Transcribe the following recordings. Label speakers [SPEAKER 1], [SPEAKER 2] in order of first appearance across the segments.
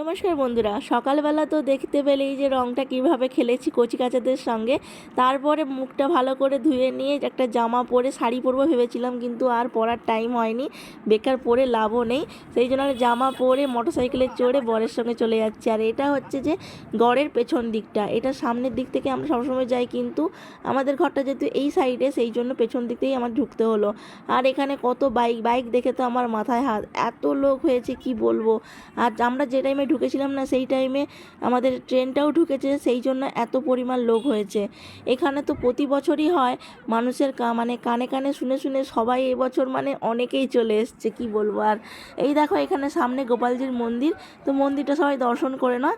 [SPEAKER 1] নমস্কার বন্ধুরা, সকালবেলা তো দেখতে পেলেই যে রংটা কীভাবে খেলেছি কচি কাচাদের সঙ্গে, তারপরে মুখটা ভালো করে ধুয়ে নিয়ে একটা জামা পরে শাড়ি পরবো ভেবেছিলাম, কিন্তু আর পরার টাইম হয়নি, বেকার পরে লাভও নেই, সেই জন্য জামা পরে মোটরসাইকেলে চড়ে বরের সঙ্গে চলে যাচ্ছি। আর এটা হচ্ছে যে গড়ের পেছন দিকটা, এটা সামনের দিক থেকে আমরা সবসময় যাই, কিন্তু আমাদের ঘরটা যেহেতু এই সাইডে সেই জন্য পেছন দিক থেকেই আমার ঢুকতে হলো। আর এখানে কত বাইক বাইক দেখে তো আমার মাথায় হাত, এত লোক হয়েছে, কি বলব? আর আমরা যে টাইমে ঢুকেছিলাম না, সেই টাইমে আমাদের ট্রেনটাও ঢুকেছে, সেই জন্য এত পরিমাণ লোক হয়েছে। এখানে তো প্রতি বছরই হয়, মানুষের কা মানে কানে কানে শুনে শুনে সবাই এবছর মানে অনেকেই চলে এসছে, কি বলব? আর এই দেখো এখানে সামনে গোপালজির মন্দির, তো মন্দিরটা সবাই দর্শন করে না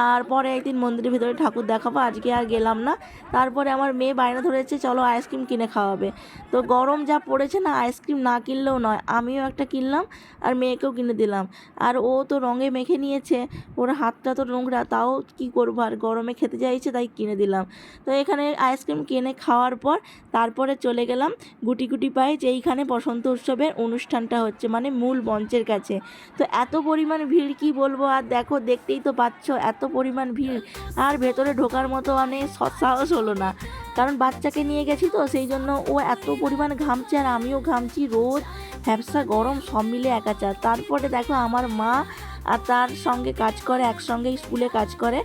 [SPEAKER 1] আর পরে একদিন মন্দিরের ভিতরে ঠাকুর দেখাবো, আজকে আর গেলাম না। তারপরে আমার মেয়ে বায়না ধরেছে, চলো আইসক্রিম কিনে খাওয়াবে। তো গরম যা পড়েছে না আইসক্রিম না কিনলেও নয়, আমিও একটা কিনলাম আর মেয়েকেও কিনে দিলাম। আর ও তো রঙে মেখে নিয়েছে ওর হাতটা তো নোংরা, তাও কি করব? আর গরমে খেতে চাইছে তাই কিনে দিলাম। তো এখানে আইসক্রিম কিনে খাওয়ার পর তারপরে চলে গেলাম গুটি গুটি পায়ে যে এইখানে বসন্ত উৎসবের অনুষ্ঠানটা হচ্ছে মানে মূল মঞ্চের কাছে। তো এত পরিমাণ ভিড়, কি বলব? আর দেখো, দেখতেই তো পাচ্ছ এত পরিমাণ ভিড়। আর ভেতরে ঢোকার মতো মানে সৎসাহস হলো না। কারণ বাচ্চাকে নিয়ে গেছি তো, সেই জন্য ও এত পরিমাণ ঘামছে আর আমিও ঘামছি রোদ হ্যাপসা গরম, সব মিলে একাচার। তারপরে দেখো, আমার মা আর তার সঙ্গে কাজ করে একসঙ্গে স্কুলে কাজ করে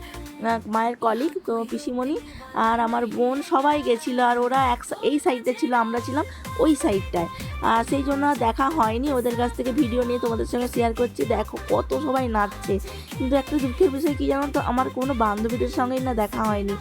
[SPEAKER 1] মায়ের কলিগ তো পিসিমণি আর আমার বোন সবাই গেছিল আর ওরা এক এই সাইডে ছিল, আমরা ছিলাম ওই সাইডটায় আর সেই জন্য দেখা হয়নি, ওদের কাছ থেকে ভিডিও নিয়ে তোমাদের সঙ্গে শেয়ার করছি। দেখো কত সবাই নাচছে। কিন্তু একটা দুঃখের বিষয় কী জানো তো, আমার কোনো বান্ধবীদের সঙ্গেই না দেখা হয়নি।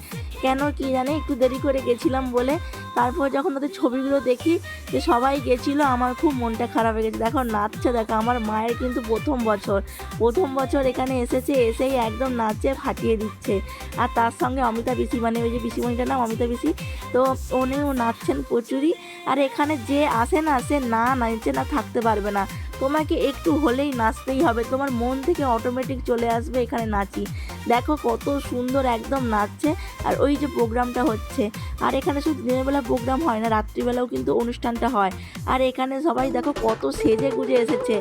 [SPEAKER 1] কেন কি জানে, একটু দেরি করে গেছিলাম বলে তারপর যখন ওদের ছবিগুলো দেখি যে সবাই গেছিল, আমার খুব মনটা খারাপ হয়ে গেছে। দেখো, নাচছে, দেখো, আমার মায়ের কিন্তু প্রথম বছর। প্রথম বছর এখানে এসেছে, এসেই একদম নাচে ফাটিয়ে দিচ্ছে। আর তার সঙ্গে অমিতা পিসি মানে ওই যে পিসিমণিটার নাম, অমিতা পিসি। তো উনিও নাচছেন প্রচুরই। আর এখানে যে আসে না, সে না নাচছে না, থাকতে পারবে না। তোমাকে একটু হলেই নাচতেই হবে। তোমার মন থেকে অটোমেটিক চলে আসবে এখানে নাচি। দেখো কত সুন্দর একদম নাচছে আর ওই যে প্রোগ্রামটা হচ্ছে। আর এখানে শুধু দিনের বেলা প্রোগ্রাম হয় না, রাত্রিবেলাও কিন্তু অনুষ্ঠানটা হয়। আর এখানে সবাই দেখো কত সেজে গুজে এসেছে।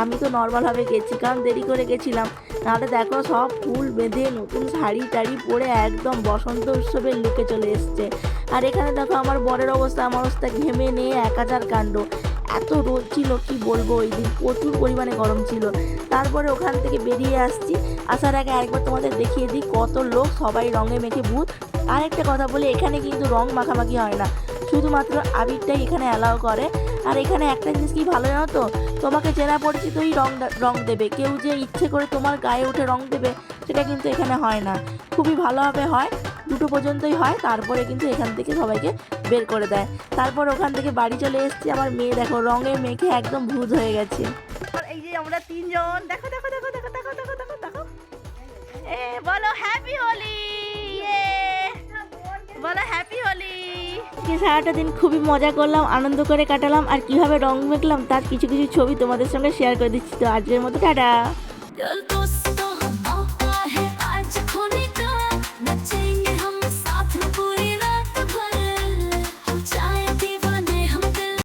[SPEAKER 1] আমি তো নর্মালভাবে গেছি, কারণ দেরি করে গেছিলাম। নাহলে দেখো সব ফুল বেঁধে নতুন শাড়ি টাড়ি পরে একদম বসন্ত উৎসবের লুকে চলে এসছে। আর এখানে দেখো আমার বরের অবস্থা, আমার অবস্থা ঘেমে নিয়ে হাজার কাণ্ড। এত রোদ ছিল, কি বলব? ওই দিন প্রচুর পরিমাণে গরম ছিল। তারপরে ওখান থেকে বেরিয়ে আসছি। আসার আগে একবার তোমাদের দেখিয়ে দিই, কত লোক সবাই রঙে মেখে ভূত। আরেকটা কথা বলি, এখানে কিন্তু রং মাখামাখি হয় না। শুধুমাত্র আবিরটাই এখানে অ্যালাউ করে। আর এখানে একটা জিনিস কি ভালো জানো তো? তোমাকে চেনা পরিচিতই রং রং দেবে। কেউ যে ইচ্ছে করে তোমার গায়ে উঠে রং দেবে, সেটা কিন্তু এখানে হয় না। খুবই ভালোভাবে হয়। দুটো পর্যন্তই হয় তারপরে কিন্তু এখান থেকে সবাইকে বের করে দেয়। তারপর ওখান থেকে বাড়ি চলে এসেছি আমার মেয়ে দেখো রঙে মেখে একদম ভূত হয়ে গেছে। আর এই যে আমরা তিনজন দেখো দেখো দেখো দেখো দেখো দেখো দেখো দেখো। এ বলো হ্যাপি হোলি বলো হ্যাপি হোলি। আজকে সারাটা দিন খুবই মজা করলাম আনন্দ করে কাটালাম আর কীভাবে রং মেখলাম তার কিছু কিছু ছবি তোমাদের সঙ্গে শেয়ার করে দিচ্ছি। তো আজকের মতো টাটা।